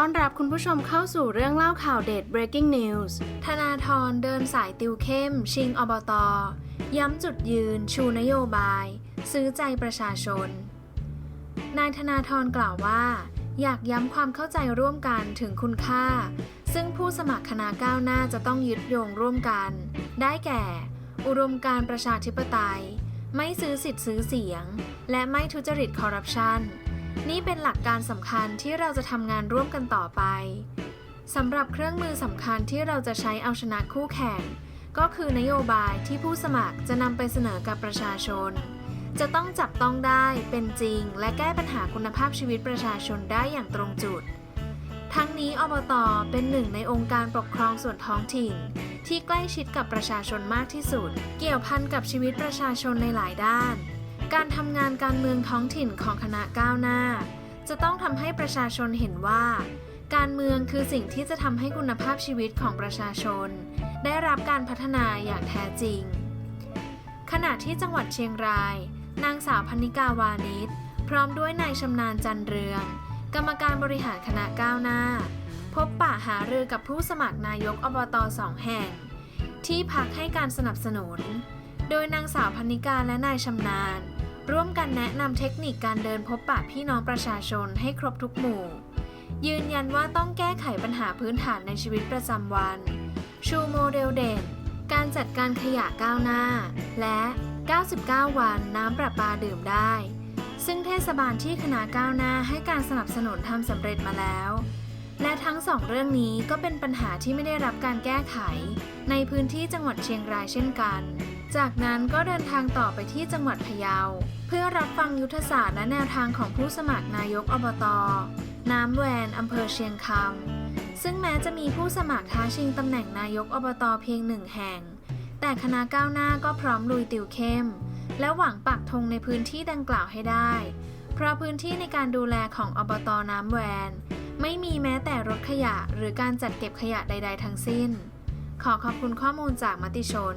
ต้อนรับคุณผู้ชมเข้าสู่เรื่องเล่าข่าวเด็ด breaking news ธนาธรเดินสายติวเข้ม ชิงอบตย้ำจุดยืน ชูนโยบาย ซื้อใจประชาชน นายธนาธรกล่าวว่า อยากย้ำความเข้าใจร่วมกันถึงคุณค่า ซึ่งผู้สมัครคณะก้าวหน้าจะต้องยึดโยงร่วมกัน ได้แก่ อุดมการประชาธิปไตย ไม่ซื้อสิทธิ์ซื้อเสียง และไม่ทุจริตคอร์รัปชัน นี่เป็นหลักการสำคัญที่เราจะทำงานร่วมกันต่อไปสำหรับเครื่องมือสำคัญที่เราจะใช้เอาชนะคู่แข่ง ก็คือนโยบายที่ผู้สมัครจะนำไปเสนอกับประชาชน จะต้องจับต้องได้เป็นจริง และแก้ปัญหาคุณภาพชีวิตประชาชนได้อย่างตรงจุด ทั้งนี้อบตเป็นหนึ่งในองค์การปกครองส่วนท้องถิ่น ที่ใกล้ชิดกับประชาชนมากที่สุด เกี่ยวพันกับชีวิตประชาชนในหลายด้าน การทำงานการเมืองท้องถิ่นของคณะก้าวหน้า จะต้องทำให้ประชาชนเห็นว่า การเมืองคือสิ่งที่จะทำให้คุณภาพชีวิตของประชาชน ได้รับการพัฒนาอย่างแท้จริง ขณะที่จังหวัดเชียงราย นางสาวพนิกาวานิชพร้อมด้วยนายชำนาญจันเรือง กรรมการบริหารคณะก้าวหน้า พบปะหารือกับผู้สมัครนายกอบตสองแห่ง ที่พักให้การสนับสนุน โดยนางสาวพนิกาและนายชำนาญ ร่วมกันแนะนำเทคนิคการเดินพบปะพี่น้องประชาชนให้ครบทุกหมู่ ยืนยันว่าต้องแก้ไขปัญหาพื้นฐานในชีวิตประจำวัน ชูโมเดลเด่น การจัดการขยะก้าวหน้า และ 99 วันน้ำประปาดื่มได้ ซึ่งเทศบาลที่คณะก้าวหน้าให้การสนับสนุนทำสำเร็จมาแล้ว และทั้งสองเรื่องนี้ก็เป็นปัญหาที่ไม่ได้รับการแก้ไข ในพื้นที่จังหวัดเชียงรายเช่นกัน จากนั้นก็เดินทางต่อไปที่จังหวัดพะเยา เพื่อรับฟังยุทธศาสตร์และแนวทางของผู้สมัครนายกอบต น้ำแวนอำเภอเชียงคำซึ่งแม้จะมีผู้สมัครท้าชิงตำแหน่งนายกอบตเพียงหนึ่งแห่ง แต่คณะก้าวหน้าก็พร้อมลุยติวเข้ม และหวังปักธงในพื้นที่ดังกล่าวให้ได้ เพราะพื้นที่ในการดูแลของอบตน้ำแวน ไม่มีแม้แต่รถขยะหรือการจัดเก็บขยะใด ๆ ทั้งสิ้น ขอขอบคุณข้อมูลจากมติชน